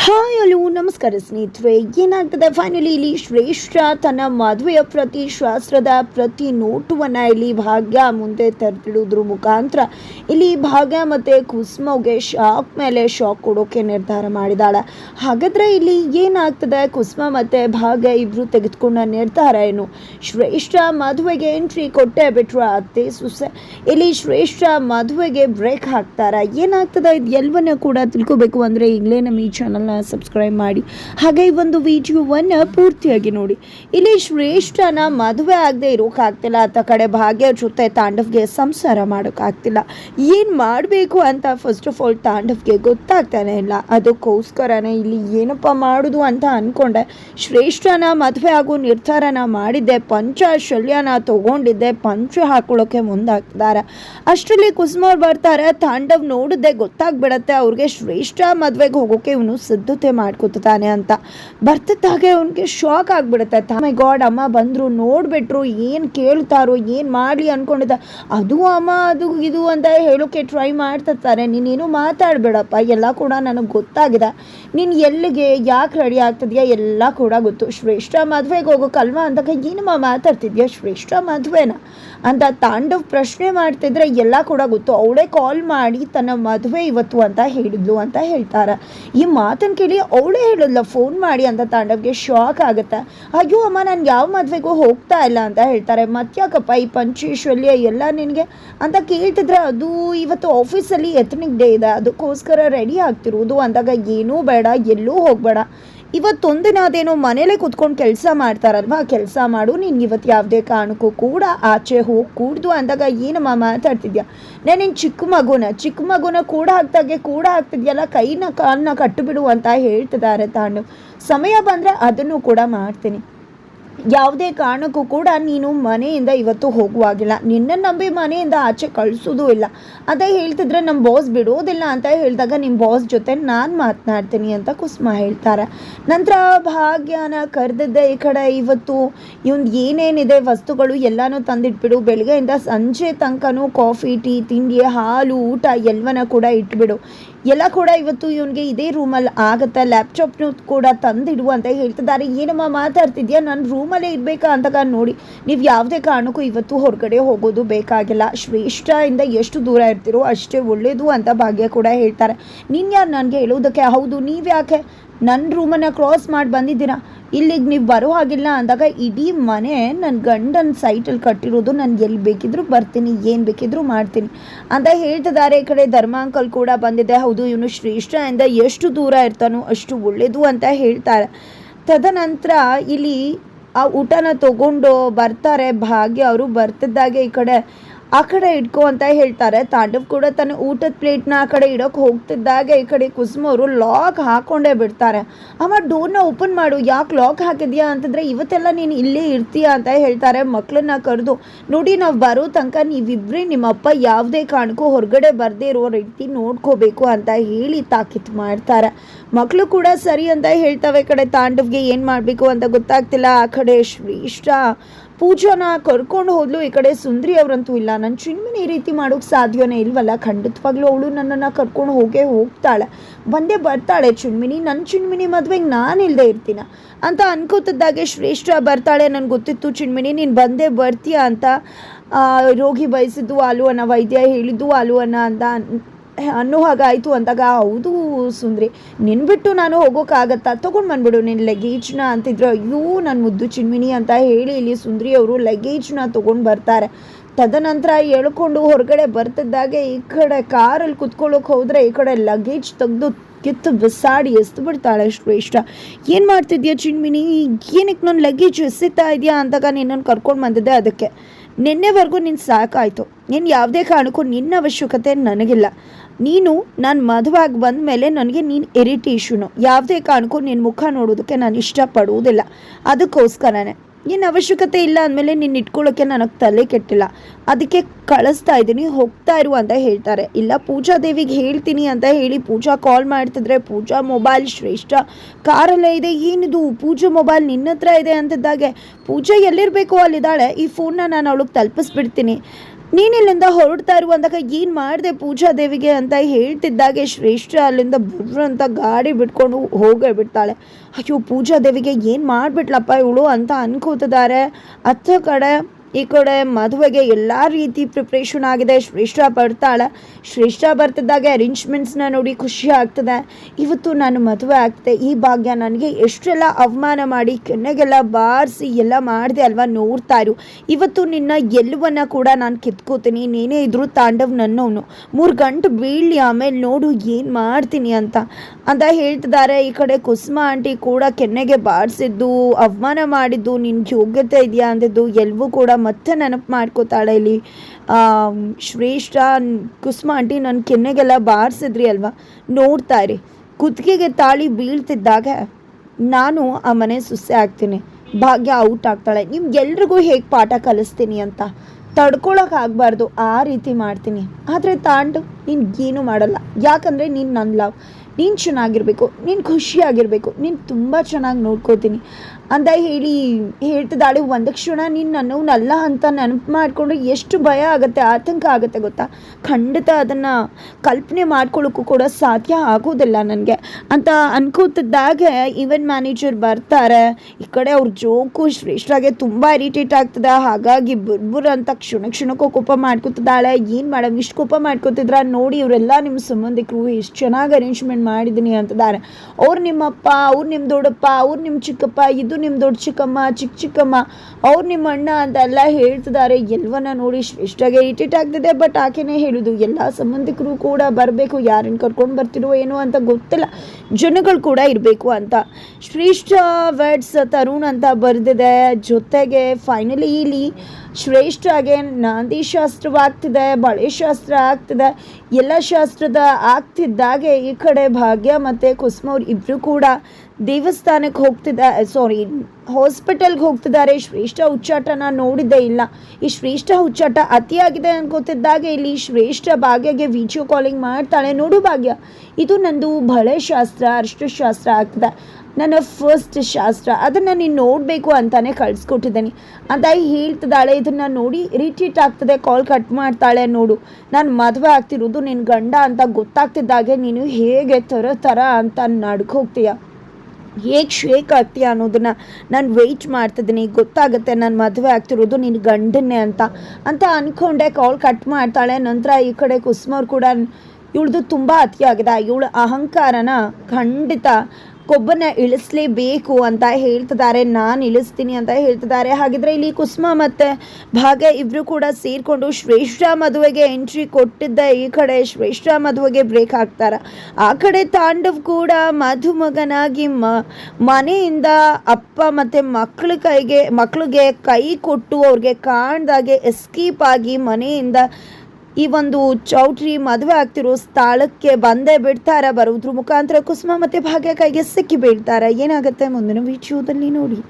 Hi hello ನಮಸ್ಕಾರ ಸ್ನೇಹಿತರೆ. ಏನಾಗ್ತದೆ? ಫೈನಲಿ ಇಲ್ಲಿ ಶ್ರೇಷ್ಠ ತನ್ನ ಮದುವೆಯ ಪ್ರತಿ ಶಾಸ್ತ್ರದ ಪ್ರತಿ ನೋಟವನ್ನು ಇಲ್ಲಿ ಭಾಗ್ಯ ಮುಂದೆ ತರ್ತಿಡೋದ್ರ ಮುಖಾಂತರ ಇಲ್ಲಿ ಭಾಗ್ಯ ಮತ್ತು ಕುಸುಮಗೆ ಶಾಕ್ ಮೇಲೆ ಶಾಕ್ ಕೊಡೋಕೆ ನಿರ್ಧಾರ ಮಾಡಿದಾಳೆ. ಹಾಗಾದರೆ ಇಲ್ಲಿ ಏನಾಗ್ತದೆ? ಕುಸುಮ ಮತ್ತು ಭಾಗ್ಯ ಇಬ್ಬರು ತೆಗೆದುಕೊಂಡ ನಿರ್ಧಾರ ಏನು? ಶ್ರೇಷ್ಠ ಮದುವೆಗೆ ಎಂಟ್ರಿ ಕೊಟ್ಟೆ ಬಿಟ್ರು ಅತ್ತೆ ಸುಸೆ. ಇಲ್ಲಿ ಶ್ರೇಷ್ಠ ಮದುವೆಗೆ ಬ್ರೇಕ್ ಹಾಕ್ತಾರ? ಏನಾಗ್ತದೆ? ಇದು ಎಲ್ಲವನ್ನ ಕೂಡ ತಿಳ್ಕೊಬೇಕು ಅಂದರೆ ಈಗಲೇ ನಮ್ಮ ಈ ಚಾನಲ್ನ ಸಬ್ಸ್ಕ್ರೈಬ್ ಮಾಡಿ. ಹಾಗೆ ಈ ಒಂದು ವಿಡಿಯೋವನ್ನು ಪೂರ್ತಿಯಾಗಿ ನೋಡಿ. ಇಲ್ಲಿ ಶ್ರೇಷ್ಠನ ಮದುವೆ ಆಗದೆ ಇರೋಕ್ಕಾಗ್ತಿಲ್ಲ ಆತ ಕಡೆ ಭಾಗ್ಯ ಜೊತೆ ತಾಂಡವ್ಗೆ ಸಂಸಾರ ಮಾಡೋಕ್ಕಾಗ್ತಿಲ್ಲ ಏನು ಮಾಡಬೇಕು ಅಂತ ಫಸ್ಟ್ ಆಫ್ ಆಲ್ ತಾಂಡವ್ಗೆ ಗೊತ್ತಾಗ್ತಾನೆ ಇಲ್ಲ. ಅದಕ್ಕೋಸ್ಕರನೇ ಇಲ್ಲಿ ಏನಪ್ಪ ಮಾಡೋದು ಅಂತ ಅಂದ್ಕೊಂಡೆ ಶ್ರೇಷ್ಠನ ಮದುವೆ ಆಗೋ ನಿರ್ಧಾರನ ಮಾಡಿದ್ದೆ. ಪಂಚ ಶಲ್ಯನ ತಗೊಂಡಿದ್ದೆ. ಪಂಚ ಹಾಕೊಳ್ಳೋಕೆ ಮುಂದಾಗ್ತಿದ್ದಾರೆ. ಅಷ್ಟರಲ್ಲಿ ಕುಸುಮ ಅವ್ರು ಬರ್ತಾರೆ. ತಾಂಡವ್ ನೋಡಿದ್ದೆ ಗೊತ್ತಾಗ್ಬಿಡತ್ತೆ. ಅವ್ರಿಗೆ ಶ್ರೇಷ್ಠ ಮದುವೆಗೆ ಹೋಗೋಕೆ ಇವನು ಸಿದ್ಧತೆ ಮಾಡ್ಕೊತಾನೆ ಅಂತ. ಬರ್ತಿದ್ದಾಗೆ ಅವನಿಗೆ ಶಾಕ್ ಆಗಿಬಿಡುತ್ತೆ. ಮೈ ಗಾಡ್ ಅಮ್ಮ ಬಂದರು, ನೋಡ್ಬಿಟ್ರು, ಏನು ಕೇಳ್ತಾರೋ, ಏನು ಮಾಡಲಿ ಅನ್ಕೊಂಡಿದ್ದ. ಅದು ಅಮ್ಮ, ಅದು ಇದು ಅಂತ ಹೇಳೋಕೆ ಟ್ರೈ ಮಾಡ್ತಿರ್ತಾರೆ. ನೀನೇನು ಮಾತಾಡಬೇಡಪ್ಪ, ಎಲ್ಲ ಕೂಡ ನನಗೆ ಗೊತ್ತಾಗಿದೆ. ನೀನು ಎಲ್ಲಿಗೆ, ಯಾಕೆ ರೆಡಿ ಆಗ್ತಿದ್ಯಾ? ಎಲ್ಲ ಕೂಡ ಗೊತ್ತು. ಶ್ರೇಷ್ಠ ಮದುವೆಗೆ ಹೋಗೋಕಲ್ವಾ ಅಂದಾಗ, ಏನಮ್ಮ ಮಾತಾಡ್ತಿದ್ಯಾ? ಶ್ರೇಷ್ಠ ಮದುವೆನ? ಅಂತ ತಾಂಡವ್ ಪ್ರಶ್ನೆ ಮಾಡ್ತಿದ್ರೆ ಎಲ್ಲ ಕೂಡ ಗೊತ್ತು. ಅವಳೇ ಕಾಲ್ ಮಾಡಿ ತನ್ನ ಮದುವೆ ಇವತ್ತು ಅಂತ ಹೇಳಿದ್ಲು ಅಂತ ಹೇಳ್ತಾರೆ. ಈ ಮಾತನ್ನು ಕೇಳಿ ಅವಳೇ ಹೇಳಲ್ಲ ಫೋನ್ ಮಾಡಿ ಅಂತ ತಾಂಡವ್ಗೆ ಶಾಕ್ ಆಗುತ್ತೆ. ಅಯ್ಯೋ ಅಮ್ಮ, ನಾನು ಯಾವ ಮದುವೆಗೂ ಹೋಗ್ತಾ ಇಲ್ಲ ಅಂತ ಹೇಳ್ತಾರೆ. ಮತ್ಯಾಕಪ್ಪ ಈ ಪಂಚೇಶ್ವಲ್ಯ ಎಲ್ಲ ನಿನಗೆ? ಅಂತ ಕೇಳ್ತಿದ್ರೆ ಅದು ಇವತ್ತು ಆಫೀಸಲ್ಲಿ ಎತ್ನಿಕ್ ಡೇ ಇದೆ. ಅದಕ್ಕೋಸ್ಕರ ರೆಡಿ ಆಗ್ತಿರೋದು. ಅಂದಾಗ ಏನೂ ಬೇಡ, ಎಲ್ಲೂ ಹೋಗಬೇಡ. ಇವತ್ತೊಂದಿನ ಅದೇನೋ ಮನೇಲೆ ಕುತ್ಕೊಂಡು ಕೆಲಸ ಮಾಡ್ತಾರಲ್ವಾ? ಕೆಲಸ ಮಾಡು, ನೀನು ಇವತ್ತು ಯಾವುದೇ ಕಾರಣಕ್ಕೂ ಕೂಡ ಆಚೆ ಹೋಗಿ ಕೂಡ್ದು ಅಂದಾಗ ಏನಮ್ಮ ಮಾತಾಡ್ತಿದ್ಯಾ? ನಾನು ಚಿಕ್ಕ ಮಗುನ ಚಿಕ್ಕ ಮಗುನ ಕೂಡ ಹಾಕ್ದಾಗೆ ಕೂಡ ಹಾಕ್ತಿದ್ಯಲ್ಲ, ಕೈನ ಕಾಲನ್ನ ಕಟ್ಟುಬಿಡು ಅಂತ ಹೇಳ್ತಿದ್ದಾರೆ ತಾಂಡು ಸಮಯ ಬಂದರೆ ಅದನ್ನು ಕೂಡ ಮಾಡ್ತೀನಿ. ಯಾವುದೇ ಕಾರಣಕ್ಕೂ ಕೂಡ ನೀನು ಮನೆಯಿಂದ ಇವತ್ತು ಹೋಗುವಾಗಿಲ್ಲ. ನಿನ್ನ ನಂಬಿ ಮನೆಯಿಂದ ಆಚೆ ಕಳಿಸೋದು ಇಲ್ಲ. ಅದೇ ಹೇಳ್ತಿದ್ರೆ ನಮ್ಮ ಬಾಸ್ ಬಿಡೋದಿಲ್ಲ ಅಂತ ಹೇಳಿದಾಗ ನಿಮ್ಮ ಬಾಸ್ ಜೊತೆ ನಾನು ಮಾತನಾಡ್ತೀನಿ ಅಂತ ಕುಸುಮ ಹೇಳ್ತಾರೆ. ನಂತರ ಭಾಗ್ಯನ ಕರೆದಿದ್ದೆ ಈ ಕಡೆ ಇವತ್ತು. ಇವನ್ ಏನೇನಿದೆ ವಸ್ತುಗಳು ಎಲ್ಲನೂ ತಂದಿಟ್ಬಿಡು. ಬೆಳಗ್ಗೆಯಿಂದ ಸಂಜೆ ತನಕನೂ ಕಾಫಿ, ಟೀ ತಿಂಡಿ ಹಾಲು, ಊಟ ಎಲ್ಲವನ್ನ ಕೂಡ ಇಟ್ಬಿಡು. ಎಲ್ಲ ಕೂಡ ಇವತ್ತು ಇವನಿಗೆ ಇದೇ ರೂಮಲ್ಲಿ ಆಗುತ್ತೆ. ಲ್ಯಾಪ್ಟಾಪ್ನು ಕೂಡ ತಂದಿಡು ಅಂತ ಹೇಳ್ತಿದ್ದಾರೆ. ಏನಮ್ಮ ಮಾತಾಡ್ತಿದ್ಯಾ? ನಾನು ರೂಮಲ್ಲೇ ಇರಬೇಕಾ ಅಂತ ನೋಡಿ. ನೀವು ಯಾವುದೇ ಕಾರಣಕ್ಕೂ ಇವತ್ತು ಹೊರಗಡೆ ಹೋಗೋದು ಬೇಕಾಗಿಲ್ಲ. ಶ್ರೇಷ್ಠ ಇಂದ ಎಷ್ಟು ದೂರ ಇರ್ತೀರೋ ಅಷ್ಟೇ ಒಳ್ಳೆಯದು ಅಂತ ಭಾಗ್ಯ ಕೂಡ ಹೇಳ್ತಾರೆ. ನೀನು ಯಾರು ನನಗೆ ಹೇಳೋದಕ್ಕೆ? ಹೌದು ನೀವು ಯಾಕೆ ನನ್ನ ರೂಮನ್ನು ಕ್ರಾಸ್ ಮಾಡಿ ಬಂದಿದ್ದೀರಾ? ಇಲ್ಲಿಗೆ ನೀವು ಬರೋ ಹಾಗಿಲ್ಲ ಅಂದಾಗ ಇಡೀ ಮನೆ ನನ್ನ ಗಂಡನ ಸೈಟಲ್ಲಿ ಕಟ್ಟಿರೋದು ನಾನು ಎಲ್ಲಿ ಬೇಕಿದ್ರು ಬರ್ತೀನಿ, ಏನು ಬೇಕಿದ್ರು ಮಾಡ್ತೀನಿ. ಅಂತ ಹೇಳ್ತಿದ್ದಾರೆ ಈ ಕಡೆ ಧರ್ಮಾಂಕಲ್ ಕೂಡ ಬಂದಿದೆ. ಹೌದು, ಇವನು ಶ್ರೇಷ್ಠ ಇಂದ ಎಷ್ಟು ದೂರ ಇರ್ತಾನೋ ಅಷ್ಟು ಒಳ್ಳೇದು ಅಂತ ಹೇಳ್ತಾರೆ. ತದನಂತರ ಇಲ್ಲಿ ಆ ಊಟನ ತಗೊಂಡು ಬರ್ತಾರೆ. ಭಾಗ್ಯ ಅವರು ಬರ್ತಿದ್ದಾಗೆ ಈ ಕಡೆ. ಆ ಕಡೆ ಇಟ್ಕೊ ಅಂತ ಹೇಳ್ತಾರೆ. ತಾಂಡವ್ ಕೂಡ ತನ್ನ ಊಟದ ಪ್ಲೇಟ್ನ ಆ ಕಡೆ ಇಡೋಕೆ ಹೋಗ್ತಿದ್ದಾಗ. ಈ ಕಡೆ ಕುಸುಮ ಅವರು ಲಾಕ್ ಹಾಕೊಂಡೇ ಬಿಡ್ತಾರೆ. ಅಮ್ಮ ಡೋರ್ನ ಓಪನ್ ಮಾಡು. ಯಾಕೆ ಲಾಕ್ ಹಾಕಿದ್ಯಾ ಅಂತಂದ್ರೆ, ಇವತ್ತೆಲ್ಲ ನೀನು ಇಲ್ಲೇ ಇರ್ತೀಯ ಅಂತ ಹೇಳ್ತಾರೆ. ಮಕ್ಕಳನ್ನ ಕರೆದು, ನೋಡಿ, ನಾವು ಬರೋ ತನಕ ನಿಮ್ಮ ನಿಮ್ಮಪ್ಪ ಯಾವುದೇ ಕಾರಣಕ್ಕೂ ಹೊರಗಡೆ ಬರದೇ ಇರೋ ರೀತಿ ನೋಡ್ಕೋಬೇಕು ಅಂತ ಹೇಳಿ ತಾಕೀತು ಮಾಡ್ತಾರೆ. ಮಕ್ಕಳು ಕೂಡ ಸರಿ ಅಂತ ಹೇಳ್ತವೆ ಕಡೆ ತಾಂಡವ್ಗೆ. ಏನು ಮಾಡಬೇಕು ಅಂತ ಗೊತ್ತಾಗ್ತಿಲ್ಲ. ಆ ಕಡೆ ಶ್ರೇಷ್ಠ ಪೂಜಾನ ಕರ್ಕೊಂಡು ಹೋದ್ಲು ಈ ಕಡೆ ಸುಂದ್ರಿ ಅವರಂತೂ ಇಲ್ಲ. ನನ್ನ ಚಿನ್ಮಿನಿ ಈ ರೀತಿ ಮಾಡೋಕೆ ಸಾಧ್ಯವೇ ಇಲ್ವಲ್ಲ? ಖಂಡಿತವಾಗ್ಲೂ ಅವಳು ನನ್ನನ್ನು ಕರ್ಕೊಂಡು ಹೋಗೇ ಹೋಗ್ತಾಳೆ. ಬಂದೇ ಬರ್ತಾಳೆ ಚಿನ್ಮಿನಿ. ನನ್ನ ಚಿನ್ಮಿನಿ ಮದುವೆಗೆ ನಾನು ಇಲ್ಲದೆ ಇರ್ತೀನ? ಅಂತ ಅನ್ಕೋತಿದ್ದಾಗೆ ಶ್ರೇಷ್ಠ ಬರ್ತಾಳೆ ನನಗೆ ಗೊತ್ತಿತ್ತು. ಚಿನ್ಮಿನಿ, ನೀನು ಬಂದೇ ಬರ್ತೀಯ ಅಂತ ರೋಗಿ ಬಯಸಿದ್ದು ಆಲೂ ವೈದ್ಯ ಹೇಳಿದ್ದು ಆಲೂ ಅನ್ನ ಅಂತ ಅನ್ನೋ ಹಾಗಾಯಿತು ಅಂದಾಗ, ಹೌದು ಸುಂದ್ರಿ, ನಿನ್ಬಿಟ್ಟು ನಾನು ಹೋಗೋಕ್ಕಾಗತ್ತಾ ತೊಗೊಂಡು ಬಂದ್ಬಿಡು ನಿನ್ನ ಲಗೇಜ್ನ ಅಂತಿದ್ರು, ಅಯ್ಯೋ ನನ್ನ ಮುದ್ದು ಚಿನ್ಮಿನಿ ಅಂತ ಹೇಳಿ ಇಲ್ಲಿ ಸುಂದ್ರಿ ಅವರು ಲಗೇಜ್ನ ತೊಗೊಂಡು ಬರ್ತಾರೆ. ತದನಂತರ ಎಳ್ಕೊಂಡು ಹೊರಗಡೆ ಬರ್ತಿದ್ದಾಗೆ, ಈ ಕಡೆ ಕಾರಲ್ಲಿ ಕುತ್ಕೊಳ್ಳೋಕೆ ಹೋದರೆ ಈ ಕಡೆ ಲಗೇಜ್ ತೆಗೆದು ಕಿತ್ತು ಬಿಸಾಡಿ ಎಸ್ದು ಬಿಡ್ತಾಳೆ ಶ್ರೇಷ್ಠ. ಏನು ಮಾಡ್ತಿದ್ಯಾ ಚಿನ್ಮಿನಿ? ಏನಕ್ಕೆ ನನ್ನ ಲಗೇಜ್ ಎಸಿತಾ ಇದೆಯಾ ಅಂತಾಗ ನಿನ್ನನ್ನು ಕರ್ಕೊಂಡು ಬಂದಿದ್ದೆ ಅದಕ್ಕೆ. ನಿನ್ನೆವರೆಗೂ ನಿನ್ನ ಸಾಕಾಯಿತು. ನೀನು ಯಾವುದೇ ಕಾರಣಕ್ಕೂ ನಿನ್ನ ಅವಶ್ಯಕತೆ ನನಗಿಲ್ಲ. ನೀನು ನಾನು ಮದುವಾಗಿ ಬಂದ ಮೇಲೆ ನನಗೆ ನೀನು ಇರಿಟೇಷನು ಯಾವುದೇ ಕಾರಣಕ್ಕೂ ನಿನ್ನ ಮುಖ ನೋಡೋದಕ್ಕೆ ನಾನು ಇಷ್ಟಪಡುವುದಿಲ್ಲ. ಅದಕ್ಕೋಸ್ಕರನೇ. ನಿನ್ನ ಅವಶ್ಯಕತೆ ಇಲ್ಲ ಅಂದಮೇಲೆ ನೀನು ಇಟ್ಕೊಳ್ಳೋಕ್ಕೆ ನನಗೆ ತಲೆ ಕೆಟ್ಟಿಲ್ಲ. ಅದಕ್ಕೆ ಕಳಿಸ್ತಾ ಇದ್ದೀನಿ, ಹೋಗ್ತಾ ಇರು ಅಂತ ಹೇಳ್ತಾರೆ. ಇಲ್ಲ, ಪೂಜಾ ದೇವಿಗೆ ಹೇಳ್ತೀನಿ ಅಂತ ಹೇಳಿ ಪೂಜಾ ಕಾಲ್ ಮಾಡ್ತಿದ್ರೆ ಪೂಜಾ ಮೊಬೈಲ್ ಶ್ರೇಷ್ಠ. ಕಾರಲ್ಲೇ ಇದೆ, ಏನಿದು? ಪೂಜಾ ಮೊಬೈಲ್ ನಿನ್ನ ಹತ್ರ ಇದೆ ಅಂತಿದ್ದಾಗೆ. ಪೂಜಾ ಎಲ್ಲಿರಬೇಕು ಅಲ್ಲಿದ್ದಾಳೆ? ಈ ಫೋನ್ನ ನಾನು ಅವಳಿಗೆ ತಲುಪಿಸ್ಬಿಡ್ತೀನಿ. ನೀನಿಲ್ಲಿಂದ ಹೊರಡ್ತಾ ಇರುವಂದಾಗ ಏನು ಮಾಡಿದೆ ಪೂಜಾ ದೇವಿಗೆ ಅಂತ ಹೇಳ್ತಿದ್ದಾಗೆ ಶ್ರೇಷ್ಠ, ಅಲ್ಲಿಂದ ಬುರ್ರ ಗಾಡಿ ಬಿಟ್ಕೊಂಡು ಹೋಗೇ ಬಿಡ್ತಾಳೆ. ಅಯ್ಯೋ, ಪೂಜಾ ದೇವಿಗೆ ಏನು ಮಾಡಿಬಿಟ್ಲಪ್ಪ ಇವಳು ಅಂತ ಅನ್ಕೋತಿದ್ದಾರೆ. ಹತ್ತ ಕಡೆ ಈ ಕಡೆ ಮದುವೆಗೆ ಎಲ್ಲ ರೀತಿ ಪ್ರಿಪ್ರೇಷನ್ ಆಗಿದೆ. ಶ್ರೇಷ್ಠ ಬರ್ತಾಳೆ. ಶ್ರೇಷ್ಠ ಬರ್ತಿದ್ದಾಗೆ ಅರೇಂಜ್ಮೆಂಟ್ಸ್ನ ನೋಡಿ ಖುಷಿ ಆಗ್ತದೆ. ಇವತ್ತು ನಾನು ಮದುವೆ ಆಗ್ತದೆ ಈ ಭಾಗ್ಯ ನನಗೆ ಎಷ್ಟೆಲ್ಲ ಅವಮಾನ ಮಾಡಿ, ಕೆನ್ನೆಗೆಲ್ಲ ಬಾರಿಸಿ ಎಲ್ಲ ಮಾಡಿದೆ ಅಲ್ವಾ ನೋಡ್ತಾ ಇವತ್ತು ನಿನ್ನ ಎಲ್ಲವನ್ನ ಕೂಡ ನಾನು ಕಿತ್ಕೋತೀನಿ. ನೀನೇ ಇದ್ರು ತಾಂಡವ್ ನನ್ನವನು. ಮೂರು ಗಂಟೆ ಬೀಳಿ ಆಮೇಲೆ ನೋಡು ಏನು ಮಾಡ್ತೀನಿ ಅಂತ. ಅಂತ ಹೇಳ್ತಿದ್ದಾರೆ ಈ ಕಡೆ ಕುಸುಮ ಆಂಟಿ ಕೂಡ ಕೆನ್ನೆಗೆ ಬಾರಿಸಿದ್ದು, ಅವಮಾನ ಮಾಡಿದ್ದು ನಿನ್ನ ಯೋಗ್ಯತೆ ಇದೆಯಾ ಅಂದಿದ್ದು ಎಲ್ಲವೂ ಕೂಡ ಮತ್ತೆ ನೆನಪು ಮಾಡ್ಕೋತಾಳೆ ಇಲ್ಲಿ. ಶ್ರೇಷ್ಠ ಕುಸುಮ ಆಂಟಿ ನನ್ನ ಕೆನ್ನೆಗೆಲ್ಲ ಬಾರಿಸಿದ್ರಿ ಅಲ್ವಾ? ನೋಡ್ತಾ ಇರಿ. ಕುತ್ತಿಗೆಗೆ ತಾಳಿ ಬೀಳ್ತಿದ್ದಾಗ ನಾನು ಆ ಮನೆ ಸುಸ್ಸೆ ಆಗ್ತೀನಿ. ಭಾಗ್ಯ ಔಟ್ ಆಗ್ತಾಳೆ. ನಿಮ್ಗೆಲ್ರಿಗೂ ಹೇಗೆ ಪಾಠ ಕಲಿಸ್ತೀನಿ ಅಂತ? ತಡ್ಕೊಳಕ್ ಆಗಬಾರ್ದು. ಆ ರೀತಿ ಮಾಡ್ತೀನಿ. ಆದರೆ ತಾಂಡು, ನೀನು ಏನು ಮಾಡಲ್ಲ. ಯಾಕಂದರೆ ನೀನು ನನ್ನ ಲವ್. ನೀನು ಚೆನ್ನಾಗಿರ್ಬೇಕು. ನೀನು ಖುಷಿಯಾಗಿರ್ಬೇಕು. ನೀನು ತುಂಬ ಚೆನ್ನಾಗಿ ನೋಡ್ಕೋತೀನಿ. ಅಂತ ಹೇಳಿ ಹೇಳ್ತಿದ್ದಾಳೆ ಒಂದು ಕ್ಷಣ ನೀನು ನನ್ನವನ್ನಲ್ಲ ಅಂತ ನೆನಪು ಮಾಡಿಕೊಂಡು ಎಷ್ಟು ಭಯ ಆಗುತ್ತೆ, ಆತಂಕ ಆಗುತ್ತೆ ಗೊತ್ತಾ? ಖಂಡಿತ ಅದನ್ನು ಕಲ್ಪನೆ ಮಾಡ್ಕೊಳ್ಳೋಕ್ಕೂ ಕೂಡ ಸಾಧ್ಯ ಆಗೋದಿಲ್ಲ ನನಗೆ. ಅಂತ ಅನ್ಕೋತಿದ್ದಾಗ ಈವೆಂಟ್ ಮ್ಯಾನೇಜರ್ ಬರ್ತಾರೆ. ಈ ಕಡೆ ಅವ್ರ ಜೋಕು ಶ್ರೇಷ್ಠಾಗೆ ತುಂಬ ಇರಿಟೇಟ್ ಆಗ್ತದೆ. ಹಾಗಾಗಿ ಬುರ್ಬುರ್ ಅಂತ ಕ್ಷಣ ಕ್ಷಣಕ್ಕೂ ಕೋಪ ಮಾಡ್ಕೊತಿದ್ದಾಳೆ. ಏನು ಮೇಡಮ್, ಇಷ್ಟು ಕೋಪ ಮಾಡ್ಕೊತಿದ್ರ? ನೋಡಿ, ಇವರೆಲ್ಲ ನಿಮ್ಮ ಸಂಬಂಧಿಕರು ಎಷ್ಟು ಚೆನ್ನಾಗಿ ಅರೇಂಜ್ಮೆಂಟ್ ಮಾಡಿದ್ದೀನಿ ಅಂತಿದ್ದಾರೆ ಅವ್ರು ನಿಮ್ಮಪ್ಪ, ಅವ್ರು ನಿಮ್ಮ ದೊಡ್ಡಪ್ಪ, ಅವ್ರು ನಿಮ್ಮ ಚಿಕ್ಕಪ್ಪ, ಇದು ನಿಮ್ಮ ದೊಡ್ಡ ಚಿಕ್ಕಮ್ಮ ಚಿಕ್ಕ ಚಿಕ್ಕಮ್ಮ, ಅವ್ರು ನಿಮ್ಮ ಅಣ್ಣ ಅಂತೆಲ್ಲ ಹೇಳ್ತಿದ್ದಾರೆ ಎಲ್ಲವನ್ನ ನೋಡಿ ಶ್ರೇಷ್ಠಾಗೆ ಇರಿಟೇಟ್ ಆಗ್ತಿದೆ. ಬಟ್ ಆಕೆನೇ ಹೇಳುದು, ಎಲ್ಲ ಸಂಬಂಧಿಕರು ಕೂಡ ಬರಬೇಕು ಯಾರನ್ನು ಕರ್ಕೊಂಡು ಬರ್ತಿರೋ ಏನೋ ಅಂತ ಗೊತ್ತಿಲ್ಲ. ಜನಗಳು ಕೂಡ ಇರಬೇಕು ಅಂತ. ಶ್ರೇಷ್ಠ ವೆಡ್ಸ್ ತರುಣ್ ಅಂತ ಬರೆದಿದೆ. ಜೊತೆಗೆ ಫೈನಲಿ ಇಲ್ಲಿ ಶ್ರೇಷ್ಠ ಹಾಗೆ ನಾಂದಿ ಶಾಸ್ತ್ರವಾಗ್ತಿದೆ ಬಳೆ ಶಾಸ್ತ್ರ ಆಗ್ತಿದೆ. ಎಲ್ಲ ಶಾಸ್ತ್ರದ ಆಗ್ತಿದ್ದಾಗೆ ಈ ಕಡೆ ಭಾಗ್ಯ ಮತ್ತು ಕುಸುಮವ್ರು ಇಬ್ಬರು ಕೂಡ ದೇವಸ್ಥಾನಕ್ಕೆ ಹೋಗ್ತಿದ್ದ ಸಾರಿ ಹಾಸ್ಪಿಟಲ್ಗೆ ಹೋಗ್ತಿದ್ದಾರೆ. ಶ್ರೇಷ್ಠ ಹುಚ್ಚಾಟನ ನೋಡಿದ್ದೇ ಇಲ್ಲ. ಈ ಶ್ರೇಷ್ಠ ಹುಚ್ಚಾಟ ಅತಿಯಾಗಿದೆ ಅನ್ಕೋತಿದ್ದಾಗ ಇಲ್ಲಿ ಶ್ರೇಷ್ಠ ಭಾಗ್ಯಗೆ ವಿಡಿಯೋ ಕಾಲಿಂಗ್ ಮಾಡ್ತಾಳೆ. ನೋಡು ಭಾಗ್ಯ, ಇದು ನಂದು ಬಳೆ ಶಾಸ್ತ್ರ ಅರಿಷ್ಟು ಶಾಸ್ತ್ರ ಆಗ್ತದೆ. ನನ್ನ ಫಸ್ಟ್ ಶಾಸ್ತ್ರ, ಅದನ್ನು ನೀನು ನೋಡಬೇಕು ಅಂತಾನೆ ಕಳಿಸ್ಕೊಟ್ಟಿದ್ದೀನಿ. ಅಂತ ಹೇಳ್ತಿದ್ದಾಳೆ. ಇದನ್ನು ನೋಡಿ ರಿಟ್ರೀಟ್ ಆಗ್ತದೆ ಕಾಲ್ ಕಟ್ ಮಾಡ್ತಾಳೆ. ನೋಡು, ನಾನು ಮದುವೆ ಆಗ್ತಿರೋದು ನಿನ್ನ ಗಂಡ ಅಂತ ಗೊತ್ತಾಗ್ತಿದ್ದಾಗೆ ನೀನು ಹೇಗೆ ಥರ ಥರ ಅಂತ ನಡ್ಕೋಗ್ತೀಯ ಹೇಗೆ ಶೇಕ್ ಆಗ್ತೀಯ ಅನ್ನೋದನ್ನು ನಾನು ವೆಯ್ಟ್ ಮಾಡ್ತಿದ್ದೀನಿ. ಗೊತ್ತಾಗುತ್ತೆ ನಾನು ಮದುವೆ ಆಗ್ತಿರೋದು ನಿನ್ನ ಗಂಡನ್ನೇ ಅಂತ. ಅಂತ ಅಂದ್ಕೊಂಡೆ ಕಾಲ್ ಕಟ್ ಮಾಡ್ತಾಳೆ. ನಂತರ ಈ ಕಡೆ ಕುಸ್ಮೋರು ಕೂಡ ಇವಳ್ದು ತುಂಬ ಅತಿಯಾಗಿದೆ. ಇವಳ ಅಹಂಕಾರನ ಖಂಡಿತ ಕೊಬ್ಬನ್ನ ಇಳಿಸ್ಲೇಬೇಕು ಅಂತ ಹೇಳ್ತಿದ್ದಾರೆ. ನಾನು ಇಳಿಸ್ತೀನಿ ಅಂತ ಹೇಳ್ತಿದ್ದಾರೆ. ಹಾಗಿದ್ರೆ ಇಲ್ಲಿ ಕುಸುಮ ಮತ್ತೆ ಭಾಗ್ಯ ಇಬ್ಬರು ಕೂಡ ಸೇರಿಕೊಂಡು ಶ್ರೇಷ್ಠ ಮದುವೆಗೆ ಎಂಟ್ರಿ ಕೊಟ್ಟಿದ್ದ ಈ ಕಡೆ ಶ್ರೇಷ್ಠ ಮದುವೆಗೆ ಬ್ರೇಕ್ ಹಾಕ್ತಾರೆ. ಆ ಕಡೆ ತಾಂಡವ್ ಕೂಡ ಮಧುಮಗನಾಗಿ ಮ, ಮನೆಯಿಂದ ಅಪ್ಪ ಮತ್ತೆ ಮಕ್ಕಳ ಕೈಗೆ ಮಕ್ಕಳಿಗೆ ಕೈ ಕೊಟ್ಟು ಅವ್ರಿಗೆ ಕಾಣ್ದಾಗೆ ಎಸ್ಕೇಪ್ ಆಗಿ ಮನೆಯಿಂದ ಈ ಒಂದು ಚೌಟ್ರಿ ಮದುವೆ ಆಗ್ತಿರೋ ಸ್ಥಳಕ್ಕೆ ಬಂದೇ ಬಿಡ್ತಾರ ಬರೋದ್ರ ಮುಖಾಂತರ ಕುಸುಮ ಮತ್ತೆ ಭಾಗ್ಯ ಕೈಗೆ ಸಿಕ್ಕಿ ಬೀಳ್ತಾರೆ? ಏನಾಗುತ್ತೆ ಮುಂದಿನ ವಿಡಿಯೋದಲ್ಲಿ ನೋಡಿ.